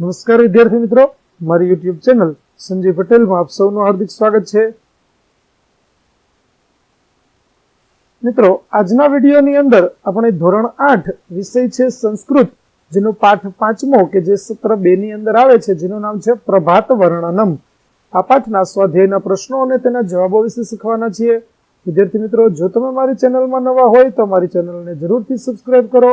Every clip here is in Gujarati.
નમસ્કાર વિદ્યાર્થી મિત્રો. મારી યુટ્યુબ ચેનલ સંજય પટેલમાં આપ સૌનું હાર્દિક સ્વાગત છે. મિત્રો, આજના વિડીયોની અંદર આપણે ધોરણ આઠ વિષય છે સંસ્કૃત, જેનો પાઠ પાંચમો કે જે સત્ર બે ની અંદર આવે છે, જેનું નામ છે પ્રભાત વર્ણનમ. આ પાઠના સ્વાધ્યાયના પ્રશ્નો અને તેના જવાબો વિશે શીખવાના છીએ. વિદ્યાર્થી મિત્રો, જો તમે મારી ચેનલમાં નવા હોય તો મારી ચેનલને જરૂરથી સબસ્ક્રાઇબ કરો.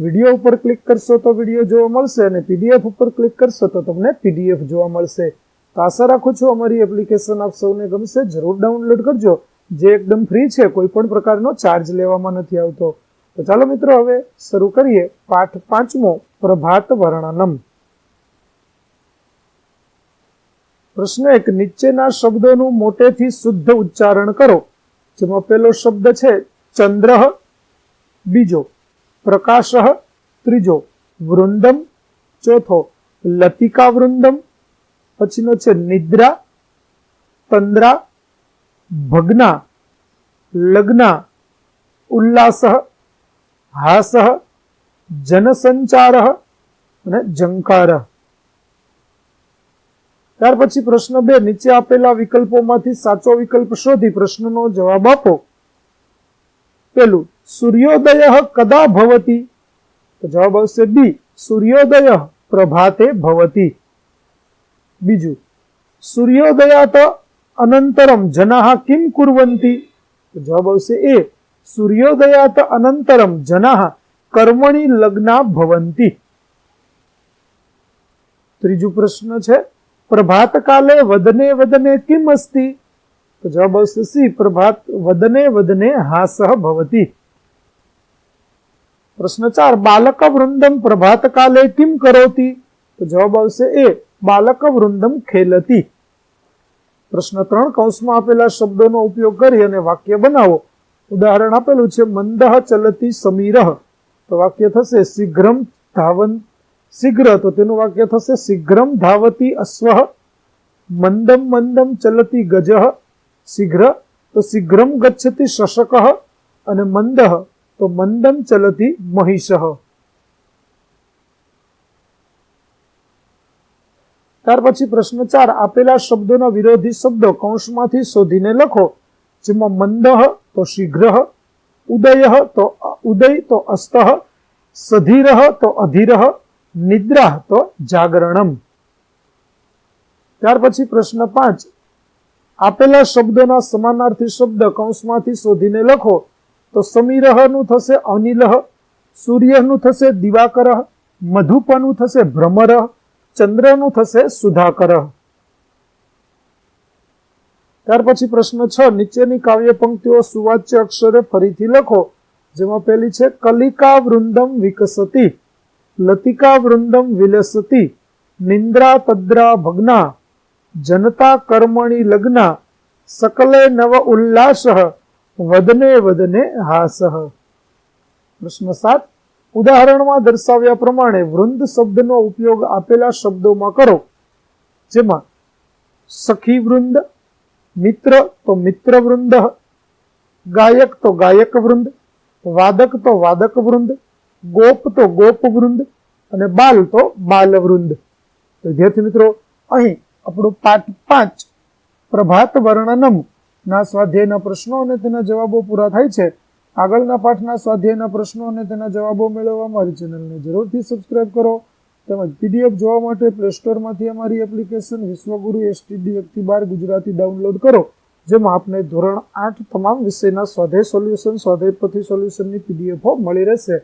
વીડિયો ઉપર ક્લિક કરશો તો વીડિયો જોવા મળશે અને પીડીએફ ઉપર ક્લિક કરશો તો તમને પીડીએફ જોવા મળશે. તો આશા રાખું છું અમારી એપ્લિકેશન આપ સૌને ગમશે. જરૂર ડાઉનલોડ કરજો. જે એકદમ ફ્રી છે, કોઈ પણ પ્રકારનો ચાર્જ લેવામાં નથી આવતો. તો ચાલો મિત્રો, હવે શરૂ કરીએ પાઠ પાંચમો, પ્રભાત વર્ણનમ. પ્રશ્ન એક, નીચેના શબ્દોનું મોટેથી શુદ્ધ ઉચ્ચારણ કરો. જેમાં પહેલો શબ્દ છે, ચંદ્ર. બીજો પ્રકાશ ત્રીજો વૃંદમ, ચોથો લતિકા વૃંદમ પછીનો છે નિદ્રા તંદ્રા ભગના, લગ્ના, ઉલ્લાસ, હાસ, જનસંચાર અને જંકાર. ત્યાર પછી પ્રશ્ન બે, નીચે આપેલા વિકલ્પોમાંથી સાચો વિકલ્પ શોધી પ્રશ્નનો જવાબ આપો. પેલું, સૂર્યોદય કદા ભવતી? તો જવાબ આવશે બી, સૂર્યોદય પ્રભાતે ભવતી. બીજું સૂર્યોદયાત અનંતરમ જનાહ કિમ કુર્વંતી? જવાબ આવશે એ સૂર્યોદયાત અનંતરમ જનાહ કર્મણી લગ્ના ભવંતી. ત્રીજું પ્રશ્ન છે પ્રભાત કાલે વદને વદને કિમ અસ્તિ? તો જવાબ આવશે સી, પ્રભાત વદને વદને હાસ ભવતી. પ્રશ્ન ચાર બાલક વૃંદમ પ્રભાત કાલે કિમ કરોતી? તો જવાબ આવશે એ બાલક વૃંદમ ખેલતી. પ્રશ્ન ત્રણ, કૌંસમાં આપેલા શબ્દોનો ઉપયોગ કરી અને વાક્ય બનાવો. ઉદાહરણ આપેલું છે મંદહ ચલતી સમીરહ તો વાક્ય થશે, શીઘ્રમ ધાવન, શીઘ્ર. તો તેનું વાક્ય થશે, શીઘ્રમ ધાવતી અશ્વ. મંદમ મંદમ ચલતી ગજ. શીઘ્ર તો શીઘ્રમ ગચ્છતિ શશક અને મંદ તો મંદમ ચલતી મહિષ ત્યાર પછી પ્રશ્ન ચાર, આપેલા શબ્દોના વિરોધી શબ્દો કૌંસમાંથી શોધીને લખો, જેમાં મંદ તો શીઘ્ર, ઉદય તો ઉદય તો અસ્ત, સધીર તો અધીર, નિદ્રા તો જાગરણમ. ત્યાર પછી પ્રશ્ન પાંચ આપેલા શબ્દોના સમાનાર્થી શબ્દ કૌંસમાંથી શોધીને લખો. તો સમીરહનું થશે અનિલહ, સૂર્યનું થશે દિવાકર મધુપનું થશે ભ્રમર ચંદ્રનું થશે સુધાકર ત્યાર પછી પ્રશ્ન છ, નીચેની કાવ્ય પંક્તિઓ સુવાચ્ય અક્ષરે ફરીથી લખો, જેમાં પેલી છે કલિકા વૃંદમ વિકસતી લતિકા વૃંદમ વિલસતી નિંદ્રા તદ્રા ભગ્ના જનતા કર્મણી લગ્ના સકલે નવ ઉલ્લાસ વદને વદને હાસ. પ્રશ્ન સાત, ઉદાહરણમાં દર્શાવ્યા પ્રમાણે વૃંદ શબ્દનો ઉપયોગ આપેલા શબ્દોમાં કરો. જેમાં, સખી વૃંદ, મિત્ર તો મિત્ર વૃંદ, ગાયક તો ગાયક વૃંદ, વાદક તો વાદક વૃંદ, ગોપ તો ગોપ વૃંદ અને બાલ તો બાલ વૃંદ. વિદ્યાર્થી મિત્રો, અહીં આપણું પાઠ પાંચ. પ્રભાત વર્ણનમ ના સ્વાધ્યાયના પ્રશ્નો અને તેના જવાબો પૂરા થાય છે. આગળના પાઠના સ્વાધ્યાયના પ્રશ્નો અને તેના જવાબો મેળવવા મારી ચેનલને જરૂરથી સબસ્ક્રાઇબ કરો. તેમજ પીડીએફ જોવા માટે પ્લે સ્ટોરમાંથી અમારી એપ્લિકેશન વિશ્વગુરુ એસટીડી વ્યક્તિ બાર ગુજરાતી ડાઉનલોડ કરો. જેમાં આપને ધોરણ આઠ તમામ વિષયના સ્વાધ્યાય સોલ્યુશન સ્વાધ્યાયપથી સોલ્યુશનની પીડીએફો મળી રહેશે.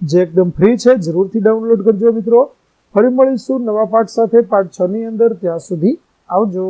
જે એકદમ ફ્રી છે, જરૂરથી ડાઉનલોડ કરજો મિત્રો. ફરી મળીશું નવા પાઠ સાથે પાઠ છ ની અંદર. ત્યાં સુધી આવજો.